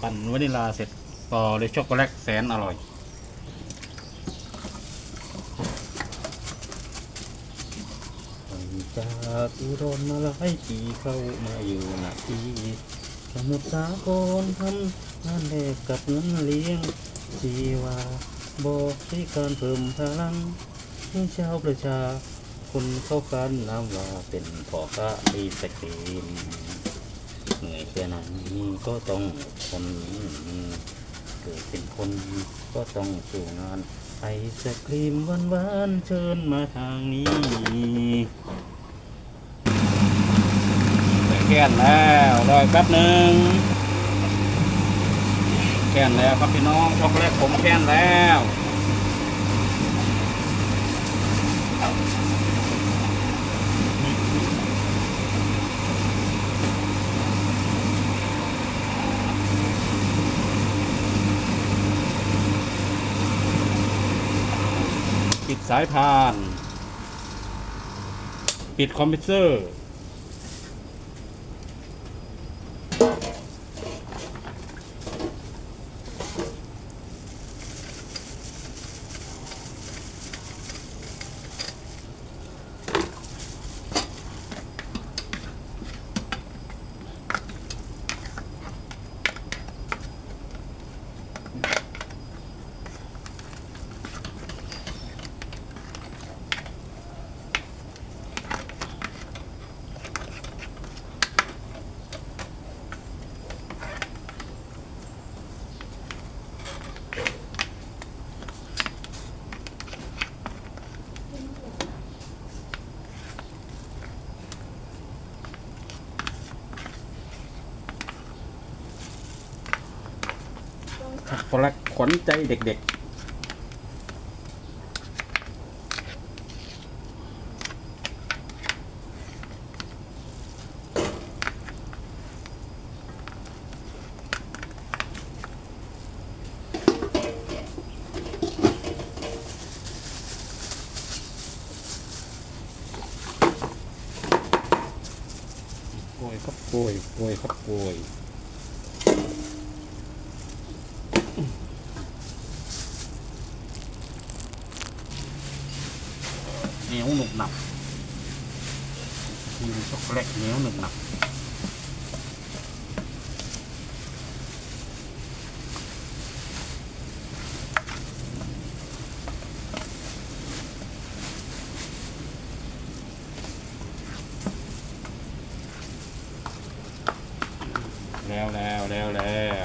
ปั่นวานิลาเสร็จต่อด้วยช็อกโกแลตแสนอร่อย จากอุดรมาหลายปีเข้ามาอยู่หนักที่สมุทรสาครทำงานแลกกับเงินเลี้ยงชีวาบอกที่การเพิ่มพลังให้ชาวประชา คนเข้ากันน้ำว่าเป็นพ่อค้าไอศกรีม เหนื่อยแค่ไหนก็ต้องอดทนเกิดเป็นคนก็ต้องสู่งานไอศกรีมหวานๆเชิญมาทางนี้แค่นแล้วรอยแป๊บหนึ่งแค่นแล้วครับพี่น้องช็อกโกแลตผมแค่นแล้ว สายพาน ปิดคอมพิวเตอร์ ช็อกโกแลตขวัญใจเด็กๆโกยครับโกยโกยครับโกย néo nục nặc nhiều chocolate néo nục nặc Leo, leo, leo, leo